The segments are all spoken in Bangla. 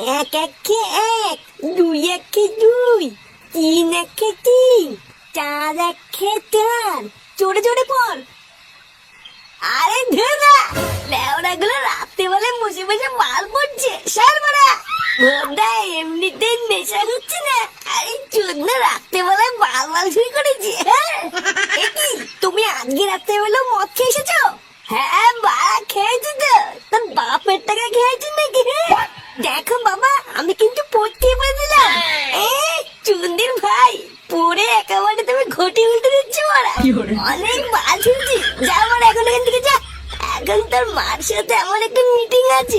এক একে এক দুই একে দুই তিন একে তিন চার একে চার চড়ে চড়ে পড় আরে ধুরা লেওড়া গুলো রাত্রে বেলা বসে বসে মাল পড়ছে, সার বড়া ভোরটা এমনিতে নেশা হচ্ছে না। আরে চোদনা রাত্রে বেলায় মাল মাল শুরু করেছে হ্যাঁ? তুমি আজকে রাত্রে বেলা মদ খেয়ে এসেছ? হ্যাঁ বা খেয়েছি তো। পড়ে একেবারে তুমি ঘটি উল্টে দিচ্ছ মারা অনেক মাল শুনছি যা আমার এখন এখান থেকে যা। এখন তোর মার সাথে আমার একটা মিটিং আছে।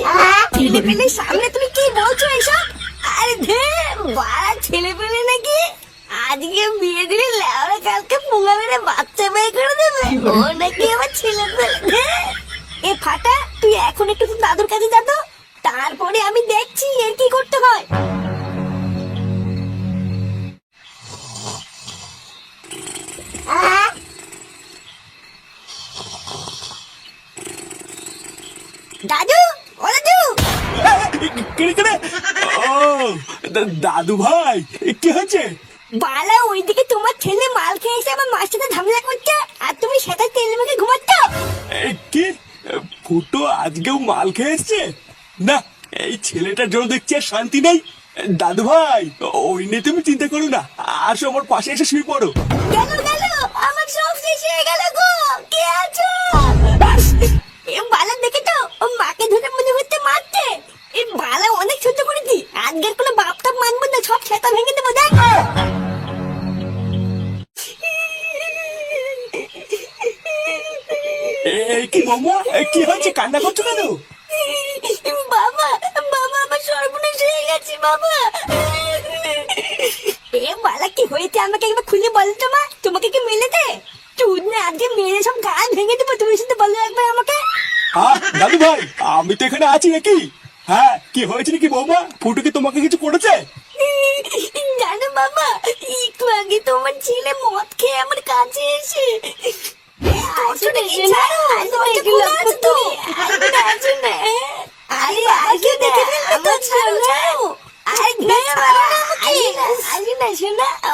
ছেলে পেলে সামনে তুমি কি বলছো এসব? আরে ধে বাড়া ছেলে পেলে নাকি? আজকে বিয়ে দিলে লেওরা কালকে পুঙ্গা মেরে বাচ্চা বের করে দেবে। ও নাকি আমার ছেলে পেলে। এ ফাটা তুই এখন একটু দাদুর কাছে যা। দাদু ও দাদু। কেড়ে কেড়ে ও দাদু ভাই কি হচ্ছে বালা ওইদিকে তোমার ছেলে মাল খেয়ে এসে আমার মার সাথে ঝামেলা করছে আর তুমি সেটা তেল মেখে ঘুমাচ্ছ? কি? ফুটো আজকেও মাল খেয়ে এসছে? না এই ছেলেটার জন্য দেখছি আর শান্তি নেই। দাদু ভাই ওই নিয়ে তুমি চিন্তা করো না আসো আমার পাশে এসে শুয়ে পড়ো। গেল গেল আমার সব আজকের কোনো বাপ টাপ মানবো না সব খেতা ভেঙে দেবো দেখ। কি মামা কি হয়েছে? কান্না করছ কেন? বাবা বাবা আমার সর্বনাশ হয়ে গেছে বাবা। এ বালা কি হয়েছে? আমাকে একবার খুলে বলো তো মা। তোমাকে কি মেলেছে? চুদ না আজকে মেরে সব ভেঙে দেবো। তুমি শুধু বলো একবার আমাকে। দাদু ভাই আমি তো এখানে আছি নাকি? হ্যাঁ কি হয়েছে নাকি বৌমা ফুটু কি তোমাকে কিছু করেছে জানো বাবা একটু আগে তোমার ছেলে মদ খেয়ে আমার কাছে এসে আসলে আসলে আরে আগে দেখে তো ছাড়ো ছাড়ো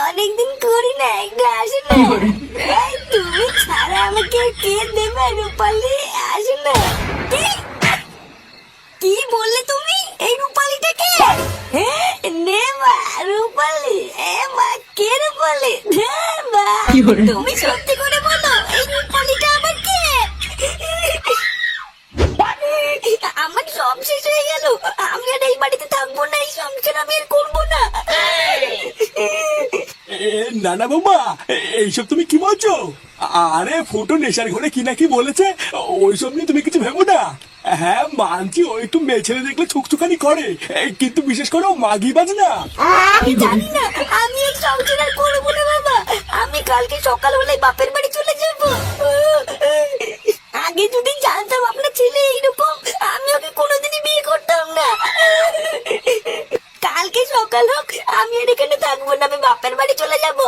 অনেকদিন করি না একটু আসে না তুমি ছাড়া আমাকে কে দেবে রূপালি রূপালি এ মা কে রূপালি? মা তুমি সত্যি করে বলো এই রূপালিটা আবার কে? আমার সব শেষ হয়ে গেল। আমি আর এই বাড়িতে থাকব না এই সংসার আমি আর করব না এ, না না বৌমা এইসব তুমি কি বলছো? আরে ফটো নেশার ঘরে কি না কি বলেছে? ওইসব নিয়ে তুমি কিছু ভেবো না। হ্যাঁ মানছি ও একটু মেয়ে ছেলে দেখলে ছুকছুকানি করে। কিন্তু বিশেষ করে ও মাগি বাজ না আমি জানি না আমি এই সংসার করব না বাবা। আমি কালকে সকালবেলায় বাপের বাড়ি চলে যাব আগে যদি জানতাম আপনার ছেলে এইরকম আমি ওকে কোনোদিনই বিয়ে করতাম না কালকে সকাল আমি আর এখানে থাকব না আমি বাপের বাড়ি চলে যাব।